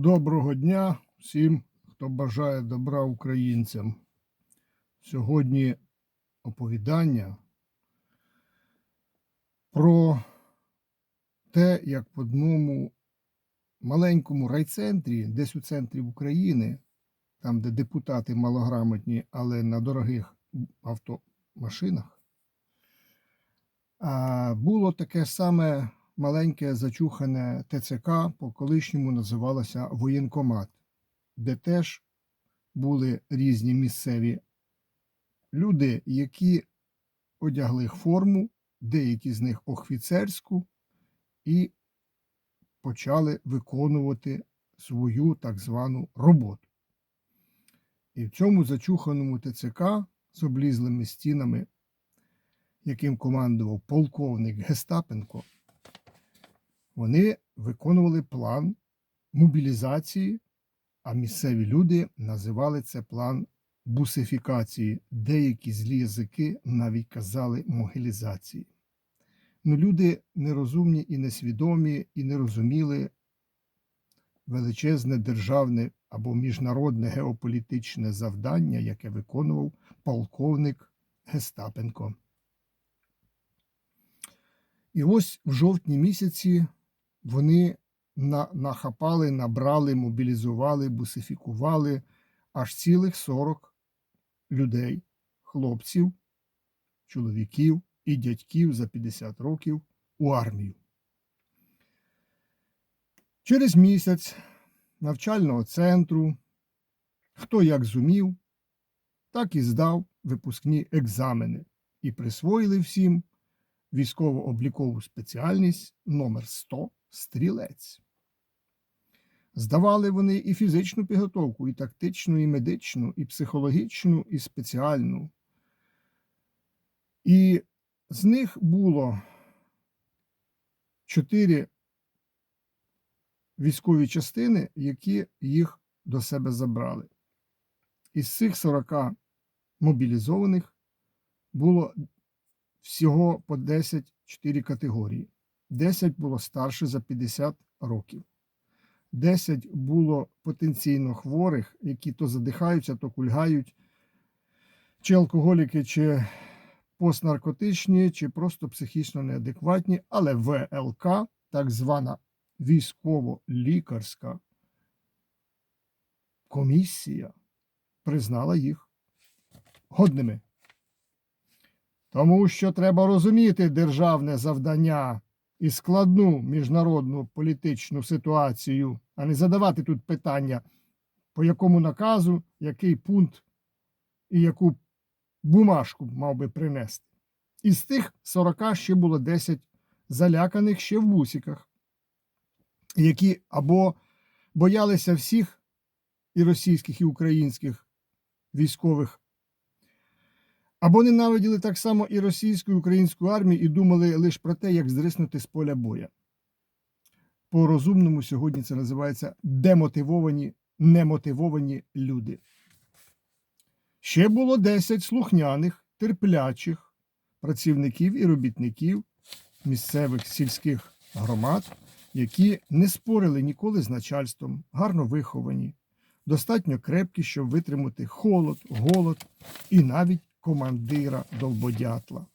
Доброго дня всім, хто бажає добра українцям. Сьогодні оповідання про те, як в одному маленькому райцентрі, десь у центрі України, там, де депутати малограмотні, але на дорогих автомашинах, було таке саме маленьке зачухане ТЦК, по колишньому називалося воєнкомат, де теж були різні місцеві люди, які одягли форму, деякі з них офіцерську, і почали виконувати свою так звану роботу. І в цьому зачуханому ТЦК з облізлими стінами, яким командував полковник Гестапенко, вони виконували план мобілізації, а місцеві люди називали це план бусифікації. Деякі злі язики навіть казали могилізації. Ну, люди нерозумні і несвідомі, і не розуміли величезне державне або міжнародне геополітичне завдання, яке виконував полковник Гестапенко. І ось в жовтні місяці вони на, нахапали, набрали, мобілізували, бусифікували аж цілих 40 людей, хлопців, чоловіків і дядьків за 50 років у армію. Через місяць навчального центру хто як зумів, так і здав випускні екзамени і присвоїли всім військово-облікову спеціальність номер 100 стрілець. Здавали вони і фізичну підготовку, і тактичну, і медичну, і психологічну, і спеціальну. І з них було чотири військові частини, які їх до себе забрали. Із цих 40 мобілізованих було всього по 10 4 категорії. 10 було старше за 50 років. 10 було потенційно хворих, які то задихаються, то кульгають, чи алкоголіки, чи постнаркотичні, чи просто психічно неадекватні, але ВЛК, так звана військово-лікарська комісія, признала їх годними. Тому що треба розуміти державне завдання і складну міжнародну політичну ситуацію, а не задавати тут питання, по якому наказу, який пункт і яку бумажку мав би принести. Із тих 40 ще було 10 заляканих ще в бусиках, які або боялися всіх і російських, і українських військових або ненавиділи так само і російську, і українську армію і думали лише про те, як здриснути з поля боя. По розумному сьогодні це називається демотивовані, немотивовані люди. Ще було 10 слухняних, терплячих працівників і робітників місцевих сільських громад, які не спорили ніколи з начальством, гарно виховані, достатньо крепкі, щоб витримати холод, голод і навіть командира Долбодятла.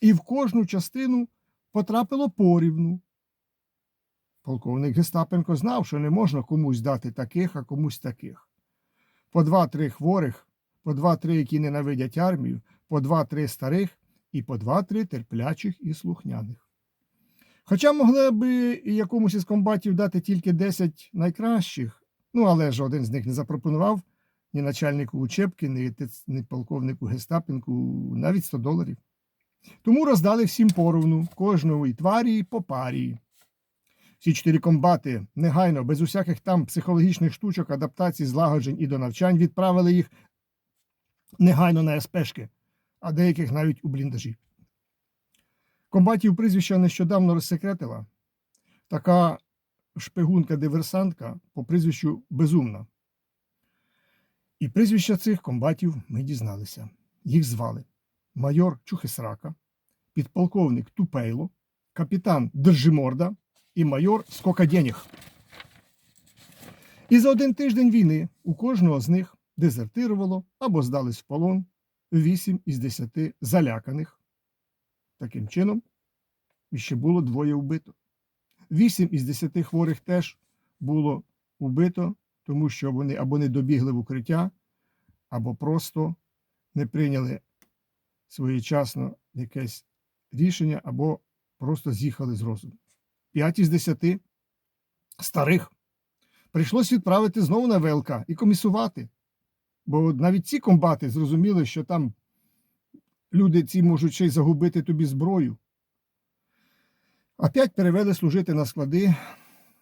І в кожну частину потрапило порівну. Полковник Гестапенко знав, що не можна комусь дати таких, а комусь таких. По два-три хворих, по два-три, які ненавидять армію, по два-три старих і по два-три терплячих і слухняних. Хоча могли б і якомусь із комбатів дати тільки 10 найкращих, ну але жоден з них не запропонував ні начальнику учебки, ні, ні полковнику Гестапенку навіть 100 доларів. Тому роздали всім поровну, кожної тварі по парі. Всі чотири комбати негайно, без усяких там психологічних штучок, адаптацій, злагоджень і до навчань відправили їх негайно на СПшки, а деяких навіть у бліндажі. Комбатів прізвища нещодавно розсекретила така шпигунка-диверсантка по прізвищу Безумна. І прізвища цих комбатів ми дізналися. Їх звали майор Чухисрака, підполковник Тупейло, капітан Держиморда і майор Скокадєніх. І за один тиждень війни у кожного з них дезертирувало або здались в полон 8 із 10 заляканих. Таким чином, іще було двоє вбито. 8 із 10 хворих теж було вбито, тому що вони або не добігли в укриття, або просто не прийняли своєчасно якесь рішення, або просто з'їхали з розуму. 5 із 10 старих прийшлось відправити знову на ВЛК і комісувати. Бо навіть ці комбати зрозуміли, що там люди ці можуть ще й загубити тобі зброю. Опять перевели служити на склади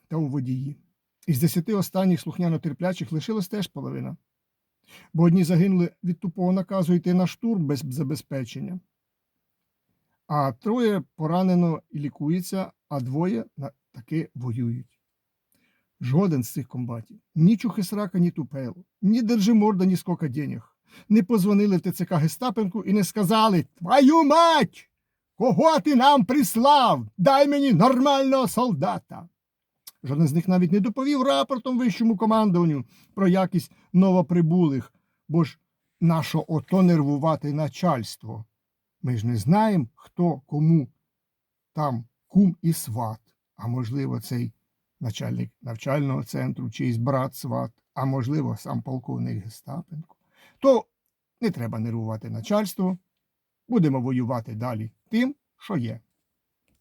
та у водії. Із десяти останніх слухняно терплячих лишилась теж половина. Бо одні загинули від тупого наказу йти на штурм без забезпечення, а троє поранено і лікується, а двоє таки воюють. Жоден з цих комбатів, ні чухисрака, ні тупело, ні держиморда, ні скока денег, не позвонили в ТЦК Гестапенку і не сказали Твою мать! Кого ти нам прислав? Дай мені нормального солдата. Жоден з них навіть не доповів рапортом вищому командуванню про якість новоприбулих, бо ж нашо ото нервувати начальство. Ми ж не знаємо, хто кому там кум і сват, а можливо, цей начальник навчального центру, чийсь брат сват, а можливо, сам полковник Гестапенко. То не треба нервувати начальство. Будемо воювати далі тим, що є.